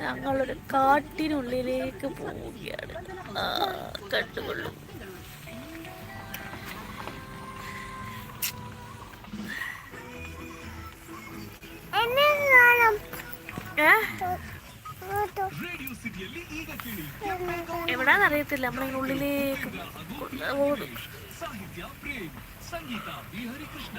ഞങ്ങളൊരു കാട്ടിനുള്ളിലേക്ക് പോവുകയാണ്. കണ്ടുകൊള്ളും. എവിടാന്നറിയത്തില്ല നമ്മളിങ്ങനെ ഉള്ളിലേക്ക് ഓടും സംഗീത ബിഹരി കൃഷ്ണ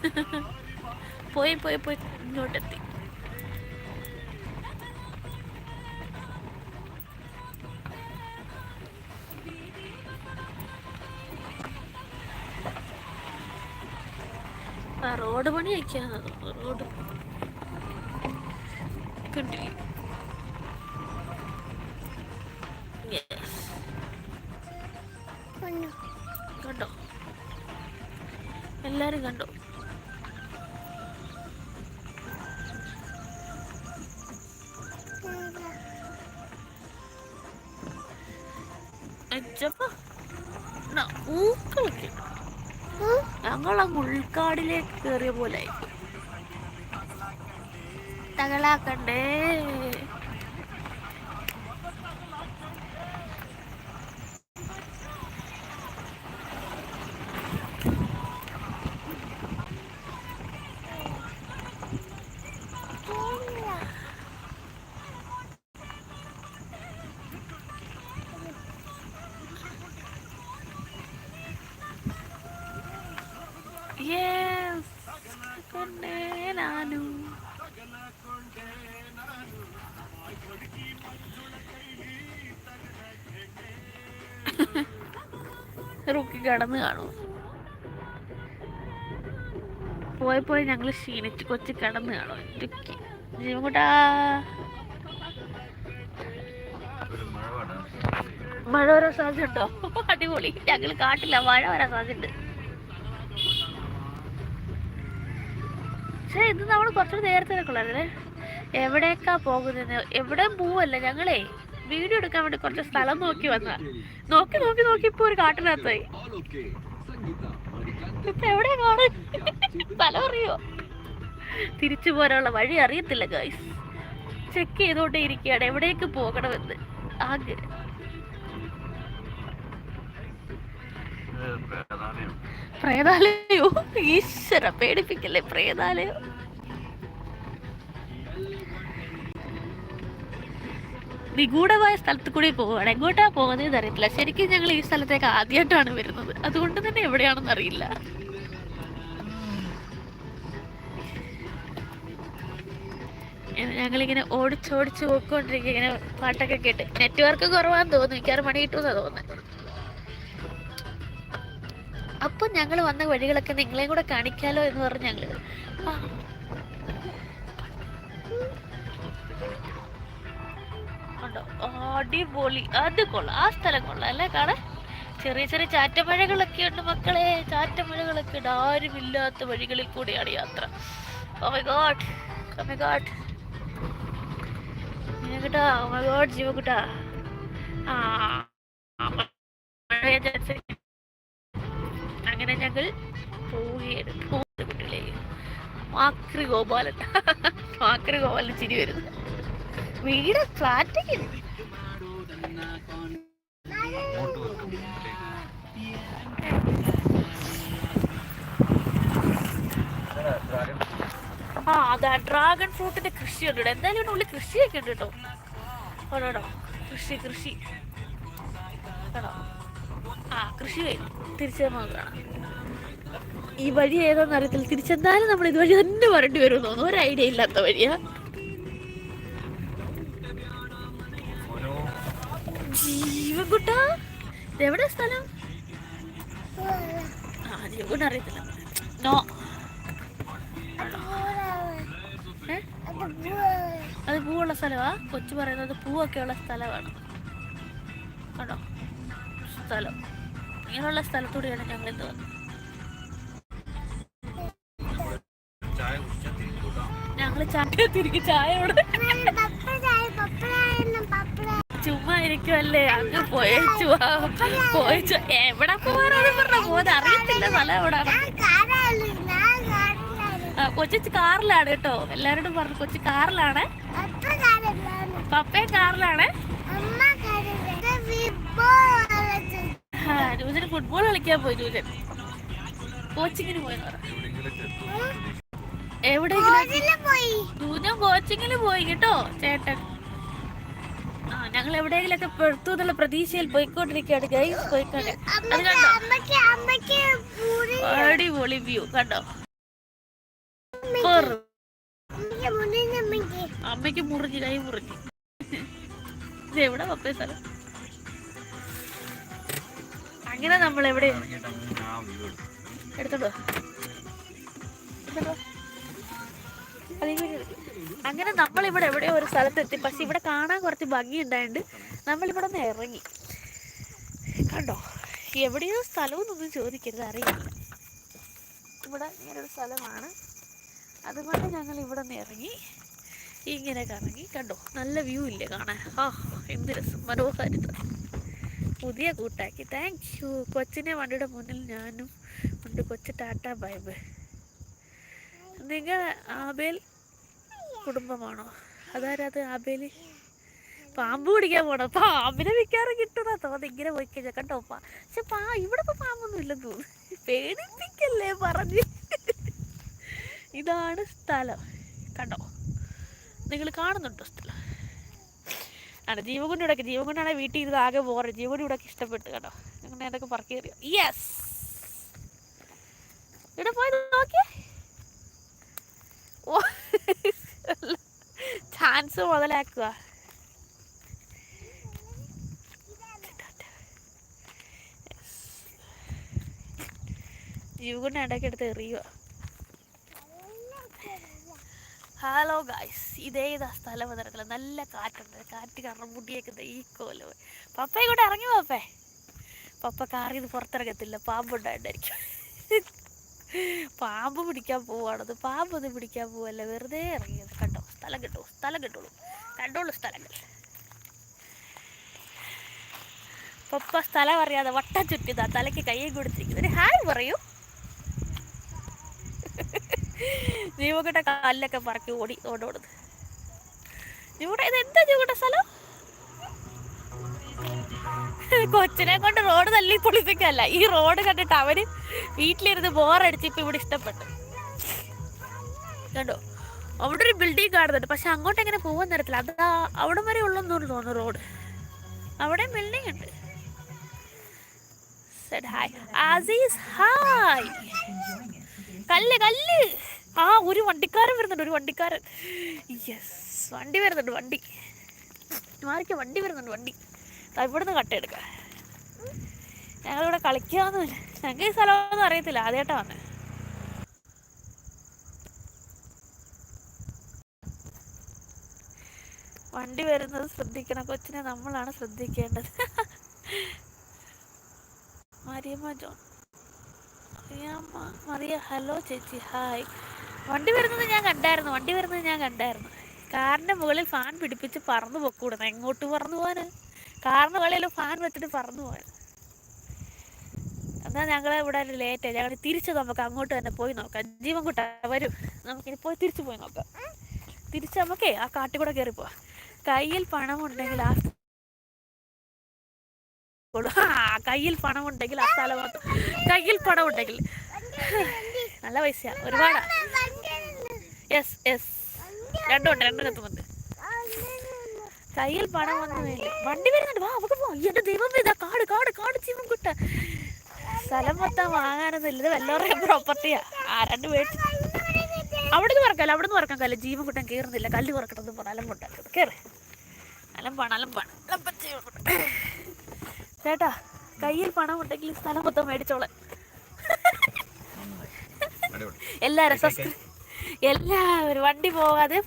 പോയി പോയി പോയി. ഇങ്ങോട്ടെത്തി. ആ റോഡ് പണി വയ്ക്കാന്ന് റോഡ്. കണ്ടില്ലേ? കണ്ടോ? എല്ലാരും കണ്ടോ? ഉൾക്കാടിലേക്ക് കയറിയ പോലെ തകളാക്കണ്ടേ? കൊണ്ടേ നാനു. റുക്കി കടന്ന് കാണും. പോയി പോയി ഞങ്ങൾ ക്ഷീണിച്ച് കൊച്ചു കടന്ന് കാണും. രുക്കി ജീവൻകുട്ടാ. മഴ വരാൻ സാധ്യതയുണ്ടോ? അടിപൊളി. ഞങ്ങൾ കാട്ടില്ല മഴ വരാൻ സാധ്യതയുണ്ട്. പക്ഷേ ഇത് നമ്മൾ കുറച്ചുകൂടി നേരത്തെ നിൽക്കുള്ളായിരുന്നേ എവിടേക്കാ പോകുന്നത് എവിടെയും പോവല്ല. ഞങ്ങളേ വീഡിയോ എടുക്കാൻ വേണ്ടി കുറച്ച് സ്ഥലം നോക്കി വന്ന നോക്കി നോക്കി നോക്കി ഇപ്പൊ ഒരു കാട്ടിനകത്തായി എവിടെ സ്ഥലം അറിയോ? തിരിച്ചു പോരാനുള്ള വഴി അറിയത്തില്ല ഗൈസ് ചെക്ക് ചെയ്തോണ്ടേ ഇരിക്കുകയാണ്. എവിടേക്ക് പോകണമെന്ന്? ആഗ്രഹം പ്രേതാലയോ? ഈശ്വര പേടിപ്പിക്കല്ലേ പ്രേതാലയോ? നിഗൂഢമായ സ്ഥലത്ത് കൂടി പോവുകയാണ്. എങ്ങോട്ടാ പോകുന്നതെന്ന് അറിയത്തില്ല ശരിക്കും ഞങ്ങൾ ഈ സ്ഥലത്തേക്ക് ആദ്യമായിട്ടാണ് വരുന്നത്. അതുകൊണ്ട് തന്നെ എവിടെയാണെന്ന് അറിയില്ല. ഞങ്ങളിങ്ങനെ ഓടിച്ചോടിച്ച് പോയിക്കൊണ്ടിരിക്കുക ഇങ്ങനെ പാട്ടൊക്കെ കേട്ട്. നെറ്റ്വർക്ക് കുറവാന്ന് തോന്നുന്നു. മിക്കവാറും മണി കിട്ടുമെന്നാ തോന്നുന്നത് അപ്പൊ ഞങ്ങൾ വന്ന വഴികളൊക്കെ നിങ്ങളെയും കൂടെ കാണിക്കാലോ എന്ന് പറഞ്ഞ് ഞങ്ങൾ അടിപൊളി. അത് കൊള്ളാം. ആ സ്ഥലം കൊള്ളാം. അല്ലേ കാണാൻ? ചെറിയ ചെറിയ ചാറ്റമഴകളൊക്കെ ഉണ്ട് മക്കളെ. ചാറ്റമഴകളൊക്കെ ഉണ്ട്. ആരുമില്ലാത്ത വഴികളിൽ കൂടിയാണ് യാത്ര. മൈ ഗോഡ് ജീവകുട്ടാ മൈ ഗോഡ് ജീവകുട്ടാ ആ. ഞങ്ങൾ പോവുകയാണ് പോകുന്ന കുട്ടികളിലേക്ക് മാക്രി ഗോപാലൻ. മാക്രി ഗോപാലൻ ചിരി വരുന്നു. വീട് ഫ്ലാറ്റൊക്കെ ആ അതാ ഡ്രാഗൺ ഫ്രൂട്ടിന്റെ കൃഷി ഉണ്ട് ഇവിടെ എന്തായാലും ഉള്ളിൽ കൃഷിയൊക്കെ ഉണ്ട് കേട്ടോ. ആണോ കൃഷി കൃഷി. ആ കൃഷി തിരിച്ചു നമുക്ക് കാണാം ഈ വഴി ഏതാന്ന് അറിയത്തില്ല തിരിച്ചെന്തായാലും നമ്മൾ ഇതുവഴി തന്നെ വരേണ്ടി വരും തോന്നുന്നു. ഒരു ഐഡിയ ഇല്ലാത്ത വഴിയാ. ജീവൻകുട്ട എവിടെ സ്ഥലം? ആ ജീവൻകുട്ട അറിയത്തില്ല. നോ. അത് പൂവുള്ള സ്ഥലമാ കൊച്ചു പറയുന്നത് പൂവൊക്കെ ഉള്ള സ്ഥലമാണ് കണ്ടോ? സ്ഥലം. ഇങ്ങനെയുള്ള സ്ഥലത്തൂടെയാണ് ഞങ്ങൾ ഇന്ന് വന്നത്. ചായ ചുമ്മാ ഇരിക്കുമല്ലേ അങ്ങ് പോയച്ചു പോയച്ചു എവിടെ പോവാനാണ് പറഞ്ഞ? പോകുന്നത് അറിയത്തില്ല സ്ഥലം എവിടാണ് കൊച്ചു കാറിലാണ് കേട്ടോ. എല്ലാരോടും പറഞ്ഞു കൊച്ചു കാറിലാണ്. പപ്പയും കാറിലാണ്. ജൂജന് ഫുട്ബോൾ കളിക്കാൻ പോയി ജൂജൻ. കോച്ചിങ്ങിന് പോയെന്ന് പറ എവിടെയെങ്കിലും പോയി. കേട്ടോ ചേട്ടൻ. ആ ഞങ്ങൾ എവിടെയെങ്കിലൊക്കെ പെടുത്തു എന്നുള്ള പ്രതീക്ഷയിൽ പോയിക്കൊണ്ടിരിക്കുകയാണ്. ഗൈസ് പോയിക്കൊണ്ട് അത് അമ്മയ്ക്ക് കണ്ടോ? അടിപൊളി വ്യൂ കണ്ടോ? അമ്മയ്ക്ക് മുറിഞ്ഞ് കൈ മുറിഞ്ഞ്. ഇത് എവിടെ പപ്പേ സ്ഥലം? അങ്ങനെ നമ്മൾ എവിടെ എടുത്തോ. അങ്ങനെ നമ്മൾ ഇവിടെ എവിടെയോ ഒരു സ്ഥലത്തെത്തി. പക്ഷെ ഇവിടെ കാണാൻ കുറച്ച് ഭംഗി നമ്മൾ ഇവിടെ നിന്ന് ഇറങ്ങി. കണ്ടോ? എവിടെയോ സ്ഥലമെന്നൊന്നും ചോദിക്കരുത് അറിയില്ല. ഇവിടെ ഇങ്ങനൊരു സ്ഥലമാണ്. അതുകൊണ്ട് ഞങ്ങൾ ഇവിടെ നിന്ന് ഇറങ്ങി ഇങ്ങനെ കറങ്ങി. കണ്ടോ? നല്ല വ്യൂ ഇല്ലേ കാണാൻ. ആ എന്ത് രസം. മനോഹാരിത പുതിയ കൂട്ടാക്കി. താങ്ക് യു കൊച്ചിനെ വണ്ടിയുടെ മുന്നിൽ ഞാനും ഉണ്ട്. കൊച്ചു ടാറ്റ ബൈ ബൈ നിങ്ങൾ ആബേൽ കുടുംബമാണോ? അതാരത് ആബേൽ? പാമ്പ് പിടിക്കാൻ പോണോ? പാമ്പിനെ വിൽക്കാറ് കിട്ടുന്ന തോന്നി ഇങ്ങനെ പോയി കഴിഞ്ഞാൽ കണ്ടോ? പാ പക്ഷെ പാ ഇവിടെ ഇപ്പൊ പാമ്പൊന്നും ഇല്ലെന്ന് തോന്നുന്നു. പേടിപ്പിക്കല്ലേ പറഞ്ഞ്. ഇതാണ് സ്ഥലം. കണ്ടോ? നിങ്ങൾ കാണുന്നുണ്ടോ സ്ഥലം? ആണ് ജീവകുണ്ടി ഇവിടെ ജീവകുണ്ടാണ് വീട്ടിൽ ഇരുന്ന് ആകെ പോറ് ഇവിടെ ഇഷ്ടപ്പെട്ടു കേട്ടോ അങ്ങനെ അതൊക്കെ പറക്കി കയറിയോ യെസ് ഇവിടെ പോയി നോക്കിയേ. ചാൻസ് മുതലാക്കുക. ജീവകുണ്ട ഇടയ്ക്ക് എടുത്ത് എറിയുക. ഹലോ ഗായ്സ് ഇതേ ഇതാ സ്ഥലം വന്നിറക്കില്ല നല്ല കാറ്റുണ്ട്. കാറ്റ് കാരണം മുടിയൊക്കെ ഈ കോൽ പപ്പയെ ഇങ്ങോട്ട് ഇറങ്ങി പപ്പേ. പപ്പ കാറിന്ന് പുറത്തിറങ്ങത്തില്ല. പാമ്പുണ്ടായിട്ടായിരിക്കും പാമ്പ് പിടിക്കാൻ പോവാണത് പാമ്പ് ഒന്ന് പിടിക്കാൻ പോവല്ല? വെറുതെ ഇറങ്ങിയത് കണ്ടോ? സ്ഥലം കിട്ടുമോ സ്ഥലം കിട്ടുള്ളൂ കണ്ടോളൂ സ്ഥലങ്ങൾ. പപ്പ സ്ഥലം അറിയാതെ വട്ടം ചുറ്റിയതാ തലയ്ക്ക് കൈയും കൊടുത്തിരിക്കുന്നത് ഹായ് പറയൂ. ജീവകട്ട കല്ലൊക്കെ പറക്കി ഓടി ഓടോടുന്നത് ഇവിടെ ഇത് എന്താ ജീവക്കട്ട സ്ഥലം? കൊച്ചിനെ കൊണ്ട് റോഡ് തല്ലി പൊളിപ്പിക്കല്ല ഈ റോഡ് കണ്ടിട്ട് അവർ വീട്ടിലിരുന്ന് ബോറടിച്ച് ഇപ്പൊ ഇവിടെ ഇഷ്ടപ്പെട്ടു. കണ്ടോ? അവിടെ ഒരു ബിൽഡിംഗ് കാണുന്നുണ്ട്. പക്ഷെ അങ്ങോട്ട് എങ്ങനെ പോകാൻ തരത്തില്ല അത് അവിടെ വരെ ഉള്ളെന്ന് തോന്നുന്നു റോഡ്. അവിടെ ബിൽഡിംഗ് ഉണ്ട്. കല്ല് കല്ല്. ആ ഒരു വണ്ടിക്കാരൻ വരുന്നുണ്ട് ഒരു വണ്ടിക്കാരൻ. യെസ് വണ്ടി വരുന്നുണ്ട് വണ്ടി. മാറിക്ക വണ്ടി വരുന്നുണ്ട് വണ്ടി. ദാ കട്ട എടുക്കാം. ഞങ്ങളിവിടെ കളിക്കാന്നില്ല ഞങ്ങൾക്ക് ഈ സ്ഥലമൊന്നും അറിയത്തില്ല. ആദ്യമായിട്ടാ വന്നേ. വണ്ടി വരുന്നത് ശ്രദ്ധിക്കണം. കൊച്ചിനെ നമ്മളാണ് ശ്രദ്ധിക്കേണ്ടത്. മരിയമ്മ ജോൺ മറിയാമ്മ മറിയ ഹലോ ചേച്ചി ഹായ് വണ്ടി വരുന്നത് ഞാൻ കണ്ടായിരുന്നു. വണ്ടി വരുന്നത് ഞാൻ കണ്ടായിരുന്നു. കാറിന്റെ മുകളിൽ ഫാൻ പിടിപ്പിച്ച് പറന്നു പൊക്കൂടുന്നു. എങ്ങോട്ട് പറന്നു പോവാന്? കാറിന് മുകളിൽ ഫാൻ വെച്ചിട്ട് പറന്നു പോയത്. എന്നാൽ ഞങ്ങൾ ഇവിടെ ലേറ്റ് ലേറ്റായി ഞങ്ങൾ തിരിച്ച് നമുക്ക് അങ്ങോട്ട് തന്നെ പോയി നോക്കാം. ജീവൻ കുട്ട വരും. നമുക്കിനി പോയി തിരിച്ചു പോയി നോക്കാം. തിരിച്ച് നമുക്കേ ആ കാട്ടിൽ കൂടെ കയറി പോവാം. കയ്യിൽ പണമുണ്ടെങ്കിൽ ആ കയ്യിൽ പണം ഉണ്ടെങ്കിൽ ആ സ്ഥലം മാത്രം. കയ്യിൽ പണം ഉണ്ടെങ്കിൽ നല്ല പൈസയാ. ഒരുപാടാ. യെസ് യെസ് രണ്ടുണ്ട് രണ്ടും കത്തുമുണ്ട് കയ്യിൽ പണം വന്നില്ല വണ്ടി വരുന്നുണ്ട്. വാ നമുക്ക് പോവാം. എന്റെ ദൈവം ഇതാ കാട് കാട് കാട് ജീവൻ കുട്ട. സ്ഥലം മൊത്തം വാങ്ങാനൊന്നുമില്ല. ഇത് വല്ലവരുടെയും പ്രോപ്പർട്ടിയാ ആരാണ്ട് മേടിച്ചു അവിടെ നിന്ന് പറക്കല്ല അവിടെ നിന്ന് പറക്കാൻ കല്ല ജീവൻ കുട്ടൻ കയറുന്നില്ല കല്ല് പറക്കണമെന്ന് പറഞ്ഞ അലമ്പുണ്ടാക്കുന്നത് കയറ് അലമ്പാണ് ജീവൻകുട്ടൻ. ചേട്ടാ കയ്യിൽ പണം ഉണ്ടെങ്കിൽ സ്ഥലം മൊത്തം മേടിച്ചോളെ. എല്ലാവരും എല്ലാവരും വണ്ടി പോകാതെ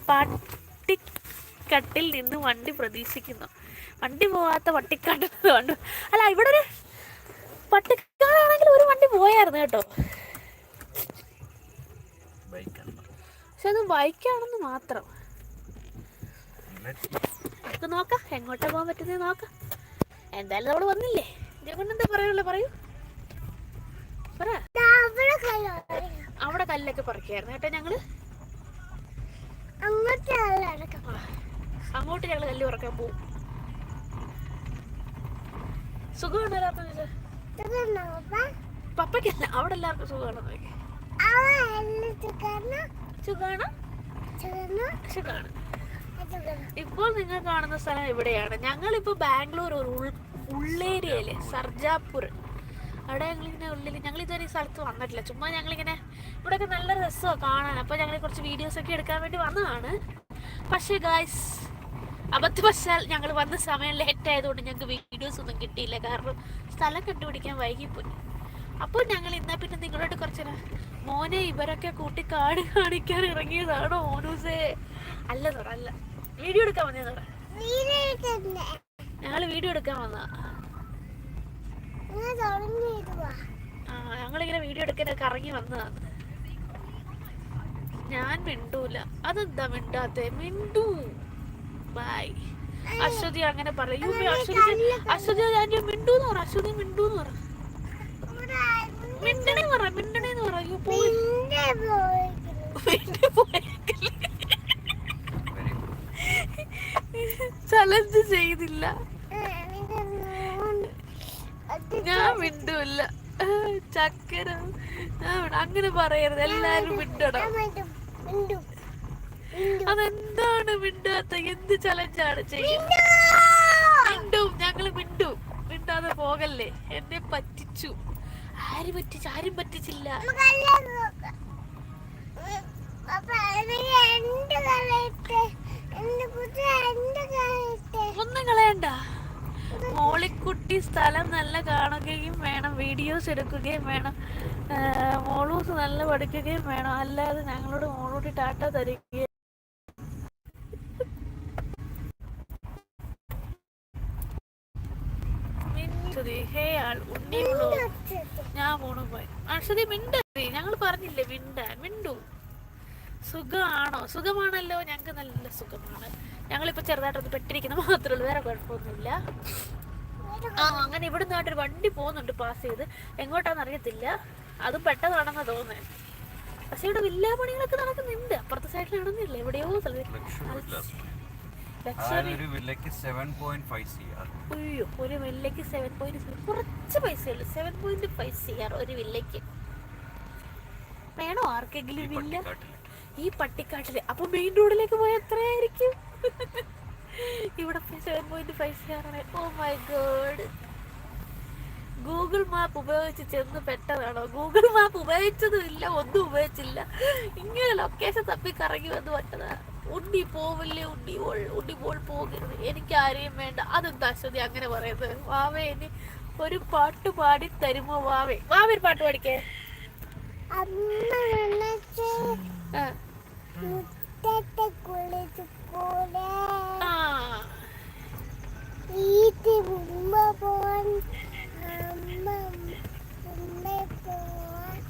പട്ടിക്കട്ടിൽ നിന്ന് വണ്ടി പ്രതീക്ഷിക്കുന്നു. വണ്ടി പോകാത്ത വട്ടിക്കാട്ടിൽ കണ്ടു അല്ല ഇവിടെ ഒരു പട്ടിക്കാടാണെങ്കിൽ ഒരു വണ്ടി പോയായിരുന്നു കേട്ടോ. പക്ഷെ അത് ബൈക്കാണെന്ന് മാത്രം. നമുക്ക് നോക്കാം എങ്ങോട്ടാ പോകാൻ പറ്റുന്നത് നോക്കാം. എന്തായാലും നമ്മൾ വന്നില്ലേ? ജഗൻ എന്താ പറയുള്ളൂ? പറയൂ. പറ. അവിടെ കല്ലോ അവിടെ കല്ലൊക്കെ പറിക്കായിരുന്നു കേട്ടോ ഞങ്ങൾ. അങ്ങോട്ട് അങ്ങോട്ട് ഞങ്ങൾ കല്ല് ഉറക്കാൻ പോവും. സുഖമാണ് പപ്പയ്ക്കല്ല അവിടെ എല്ലാവർക്കും സുഖമാണ് സുഖമാണ് ഇപ്പോൾ നിങ്ങൾ കാണുന്ന സ്ഥലം എവിടെയാണ് ഞങ്ങളിപ്പോൾ ബാംഗ്ലൂർ ഒരു ഉൾ സർജാപൂർ. അവിടെ ഞങ്ങളിങ്ങനെ ഉള്ളിൽ ഞങ്ങൾ ഇതുവരെ ഈ സ്ഥലത്ത് വന്നിട്ടില്ല. ചുമ്മാ ഞങ്ങളിങ്ങനെ ഇവിടെയൊക്കെ നല്ല രസമാണ് കാണാൻ. അപ്പോൾ ഞങ്ങൾ കുറച്ച് വീഡിയോസ് ഒക്കെ എടുക്കാൻ വേണ്ടി വന്നതാണ്. പക്ഷേ ഗായ്സ് അബദ്ധവശാൽ ഞങ്ങൾ വന്ന സമയം ലേറ്റ് ആയതുകൊണ്ട് ഞങ്ങൾക്ക് വീഡിയോസ് ഒന്നും കിട്ടിയില്ല. കാരണം സ്ഥലം കണ്ടുപിടിക്കാൻ വൈകിപ്പോയി. അപ്പോൾ ഞങ്ങൾ ഇന്നാ പിന്നെ നിങ്ങളോട് കുറച്ച് മോനെ ഇവരൊക്കെ കൂട്ടി കാട് കാണിക്കാൻ ഇറങ്ങിയതാണോ മോനൂസേ? അല്ല തുറ അല്ല. വീഡിയോ എടുക്കാൻ വന്നേ തുറ. ഞങ്ങൾ വീഡിയോ എടുക്കാൻ വന്നതാ. ആ ഞങ്ങളിങ്ങനെ വീഡിയോ എടുക്കാനൊക്കെ കറങ്ങി വന്നതാണ് ഞാൻ മിണ്ടൂല. അതെന്താ മിണ്ടാത്തേ? മിണ്ടൂ. ബൈ അശ്വതി അങ്ങനെ പറയൂ. അശ്വതി അശ്വതി ഞാൻ മിണ്ടൂന്ന് പറ അശ്വതി മിണ്ടൂന്ന് പറ. മിണ്ടണേ പറ മിണ്ടണേന്ന് പറ. അയ്യോ പോയി. ചലഞ്ച് ചെയ്തില്ല. ഞാൻ മിണ്ടൂല്ല. ചക്കര. അങ്ങനെ പറയരുത്. എല്ലാരും മിണ്ടണം. അതെന്താണ് മിണ്ടാത്ത? എന്ത് ചലഞ്ചാണ് ചെയ്യുന്നത് മിണ്ടും. ഞങ്ങൾ മിണ്ടും. മിണ്ടാതെ പോകല്ലേ? എന്നെ പറ്റിച്ചു. ആര് പറ്റിച്ചു? ആരും പറ്റിച്ചില്ല. ഒന്നും കളയണ്ട. മോളിക്കുട്ടി സ്ഥലം നല്ല കാണുകയും വേണം. വീഡിയോസ് എടുക്കുകയും വേണം. മോളൂസ് നല്ല പഠിക്കുകയും വേണം. അല്ലാതെ ഞങ്ങളോട് മോളൂട്ടി ടാറ്റ തരികയും മിണ്ടുതി. ഹേ ആൾ ഉണ്ണി വ്ലോഗ്. ഞാൻ പോണു പോയി. അക്ഷതി മിണ്ടതി ഞങ്ങൾ പറഞ്ഞില്ലേ മിണ്ട മിണ്ടു. സുഖമാണോ? സുഖമാണല്ലോ? ഞങ്ങൾക്ക് നല്ല സുഖമാണ്. ഞങ്ങളിപ്പോ ചെറുതായിട്ടൊന്ന് പെട്ടിരിക്കുന്ന. മാത്രമേ ഉള്ളൂ. വേറെ കുഴപ്പമൊന്നുമില്ല. ആ അങ്ങനെ ഇവിടെ നിന്നായിട്ടൊരു വണ്ടി പോകുന്നുണ്ട് പാസ് ചെയ്ത്. എങ്ങോട്ടാന്ന് അറിയത്തില്ല. അതും പെട്ടതാണെന്ന് തോന്നുന്നത് പക്ഷെ ഇവിടെ വില്ലാ പണികളൊക്കെ നടക്കുന്നുണ്ട്. അപ്പുറത്തെ സൈഡിൽ നടന്നില്ല? എവിടെയോ ലക്ഷറി ഒരു വില്ലയ്ക്ക് seven point five C R അയ്യോ ഒരു വില്ലയ്ക്ക് സെവൻ പോയിന്റ് കുറച്ച് പൈസയുള്ളൂ seven point five C R ഒരു വില്ലയ്ക്ക് വേണോ ആർക്കെങ്കിലും വില്ല ഈ പട്ടിക്കാട്ടിൽ. അപ്പൊ മെയിൻ റോഡിലേക്ക് പോയാൽ എത്രയായിരിക്കും? ഇവിടെ seven point five C R oh my God Google map ഉപയോഗിച്ച് ചെന്ന് പെട്ടതാണോ? ഗൂഗിൾ മാപ്പ് ഉപയോഗിച്ചതും ഇല്ല ഒന്നും ഉപയോഗിച്ചില്ല. ഇങ്ങനെ ലൊക്കേഷൻ തപ്പി കറങ്ങി വന്ന് പെട്ടതാ. ഉണ്ണി പോവില്ലേ? ഉണ്ണി പോൾ ഉണ്ണി പോൾ പോകരുത്. എനിക്ക് ആരെയും വേണ്ട. അതെന്താ അശ്വതി അങ്ങനെ പറയുന്നത്? വാവേ ഇനി ഒരു പാട്ട് പാടി തരുമോ വാവേ? വാവേ ഒരു പാട്ട് പാടിക്കേ. വിളിച്ച് ആ. ഉമ്മ പോ ഉമ്മ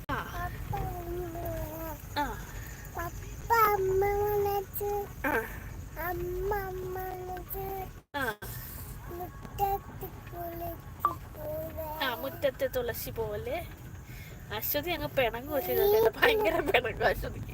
ആ പപ്പ ഉമ്മ പോവാൻ ആ പപ്പ അമ്മ വിളിച്ച് ആ അമ്മ അമ്മ വിളിച്ച് ആ മുറ്റത്ത് കുളിച്ച് പോലെ ആ മുറ്റത്തെ തുളസി പോലെ. അശ്വതി അങ്ങ് പിണങ്ങും ഭയങ്കര പിണങ്ങും അശ്വതിക്ക്.